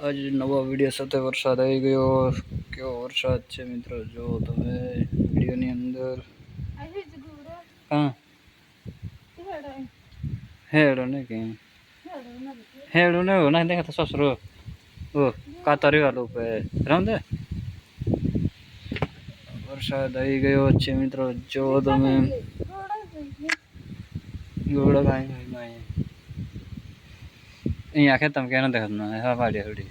આજ નવા વિડીયો સાથે વરસાદ આવી ગયો કેવો વરસાદ છે મિત્રો જો તમે વિડીયોની અંદર હા હેડો ને કે હેડો ને ના દેખાતો સસરો ઓ કાતરી વાળું પે રામ દે વરસાદ આવી ગયો છે મિત્રો જો તમે ગોળો કાંઈ નહીં અહીંયા ખેતમ કે ના દેખાત ના હા પાડી હડી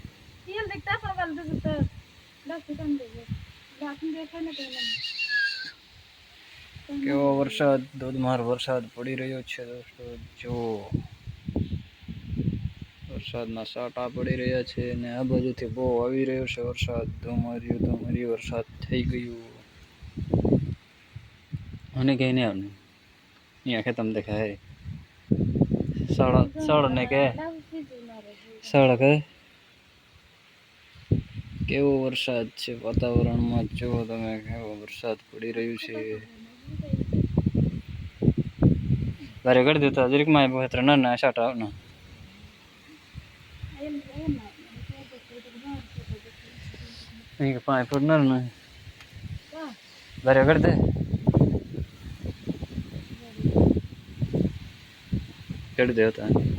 કેવો વરસાદ? ધોધમાર વરસાદ પડી રહ્યો છે દોસ્તો. જો વરસાદના સાટા પડી રહ્યા છે અને આ બાજુથી બહુ આવી રહ્યો છે વરસાદ. ધોમર્યું ધોમર્યું વરસાદ થઈ ગયું. અને કઈ નહીં આવને? અહીંયા ખેતમ દેખાય. સળ સળ ને કે? સળ કે? કેવો વરસાદ છે વાતાવરણમાં જો તમે કેવો વરસાદ પડી રહ્યું છે બારે કરી દેતા જરીક માં બહેતર ના ના સાટા આવના અહીં કે પાંચ ફૂટ ના ના બારે કરી દે કરી દે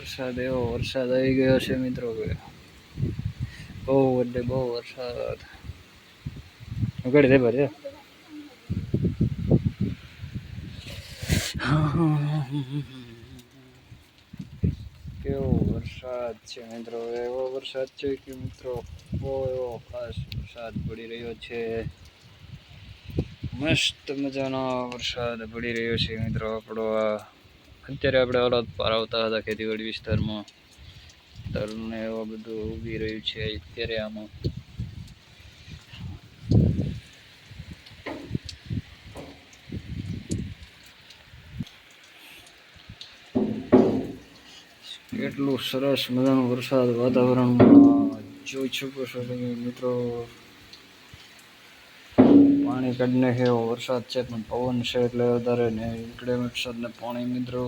વરસાદ, એવો વરસાદ આવી ગયો છે મિત્રો બહુ એટલે બહુ વરસાદ. ઉગાડી દે ભરે કેવો વરસાદ છે મિત્રો, એવો વરસાદ છે કે મિત્રો, બહુ એવો ખાસ વરસાદ પડી રહ્યો છે. મસ્ત મજાનો વરસાદ પડી રહ્યો છે મિત્રો આપણો આ અત્યારે આપણે અલગ પાર આવતા હતા ખેતીવાડી વિસ્તારમાં. તલને એવા બધું ઉગી રહ્યું છે અત્યારે આમાં. કેટલું સરસ મજાનું વરસાદ વાતાવરણમાં જોઈ શકો છો તમે મિત્રો. પાણી કાઢી છે એવો વરસાદ છે પણ પવન છે એટલે વધારે ને નીકળે વરસાદ ને પાણી મિત્રો.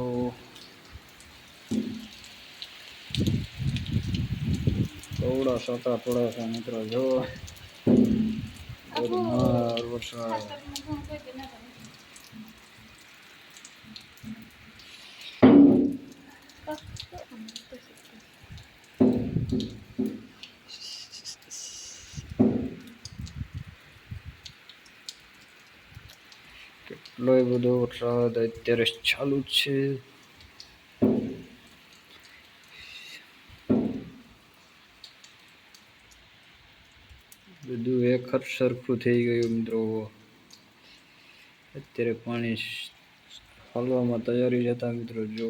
થોડા સાતા પડે છે મિત્રો જો. વરસાદ. કેટલો બધો વરસાદ અત્યારે ચાલુ જ છે બધું એક સરખું થઈ ગયું મિત્રો અત્યારે પાણી હાલવામાં તૈયારી જતા મિત્રો જો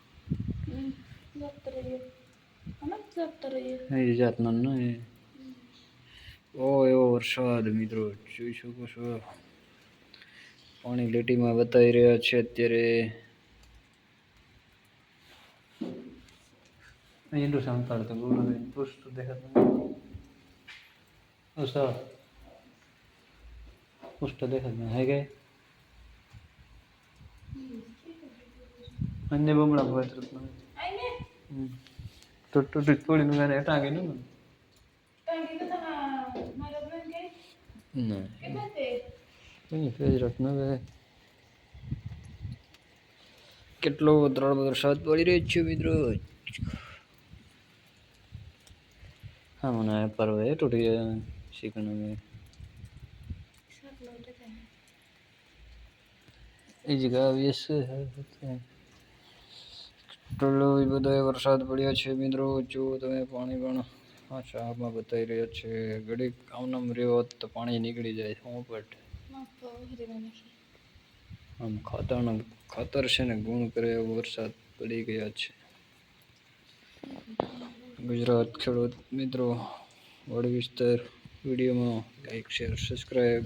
એ ઓ એવો વરસાદ મિત્રો જોઈ શકો છો પાણી લીટીમાં બતાવી રહ્યા છે અત્યારે એટલું સાંતાળ તો બોલો પુષ્ટ દેખાતું અસા પુષ્ટ દેખાતું હે કે અન્ય બમણા ભોય તરફ હમ. ટૂટી તોડીને ગાને ટાંગે ને ના. કઈ ફેજ રખ ન કેટલો ત્રણ વરસાદ પડી રહ્યો છે મિત્રો? હા મને પરવે તૂટી ગયા શીખણ મેં એ જગ્યા છે એટલો બધો વરસાદ પડ્યો છે મિત્રો. જો તમે પાણી પણ હા શાહમાં બતાવી રહ્યા છે. ઘડીક આમનામ રહ્યો હોત તો પાણી નીકળી જાય હું બટ આમ ખાતરનો ખાતર છે ને ગુણ કરે એવો વરસાદ પડી ગયા છે. ગુજરાત ખેડૂત મિત્રો વડ વિસ્તાર વિડીયોમાં લાઈક શેર સબસ્ક્રાઈબ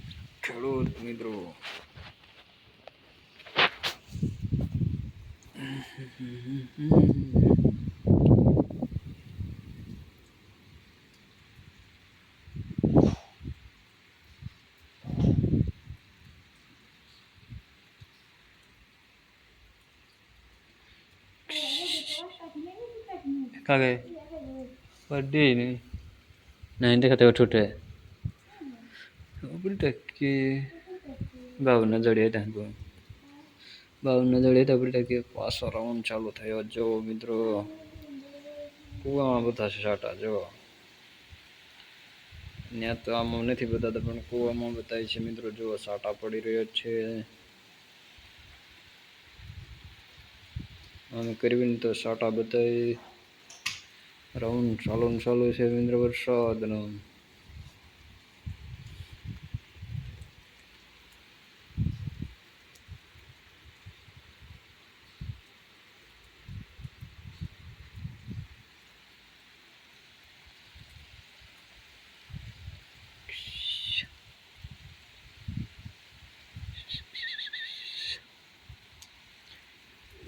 ખેડૂત મિત્રો কাকে বার্থডে নেই নাইনটা খাতে ওঠে ওপরটা ટકે બાવન હજાર હતા બાવન હજાર હતા આપણે ટકે પાછો રાઉન્ડ ચાલુ થયો. જો મિત્રો, કૂવામાં બધા છે સાટા, જો. ત્યાં તો આમાં નથી બતાતા પણ કૂવામાં બતાવે છે મિત્રો, જો સાટા પડી રહ્યો છે. આમ કરવીને તો સાટા બતાવી રાઉન્ડ ચાલુ ચાલુ છે, મિત્રો, વરસાદનો.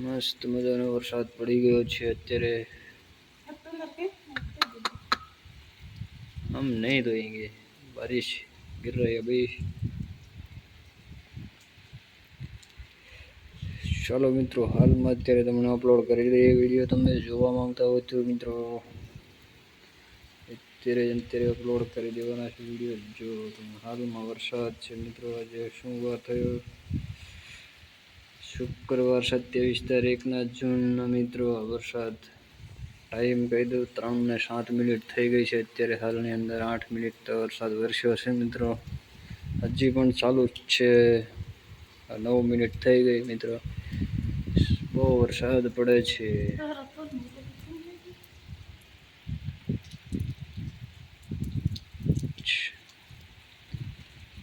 મસ્ત મજાનો વરસાદ પડી ગયો છે અત્યારે हम नहीं धोएंगे बारिश गिर रही है अभी ચાલો મિત્રો હાલમાં અત્યારે તમને અપલોડ કરી દઈએ વિડીયો તમે જોવા માંગતા હોય તો મિત્રો અત્યારે જ અત્યારે અપલોડ કરી દેવાના છે વિડીયો જો તમે હાલમાં વરસાદ છે મિત્રો આજે શું વાર થયો શુક્રવાર સત્યાવીસ તારીખના જૂનના મિત્રો વરસાદ ટાઈમ કહી દઉં ત્રણ ને સાત મિનિટ થઈ ગઈ છે. અત્યારે હાલની અંદર આઠ મિનિટ તો વરસાદ વરસ્યો છે મિત્રો. હજી પણ ચાલુ જ છે. નવ મિનિટ થઈ ગઈ મિત્રો. બહુ વરસાદ પડે છે.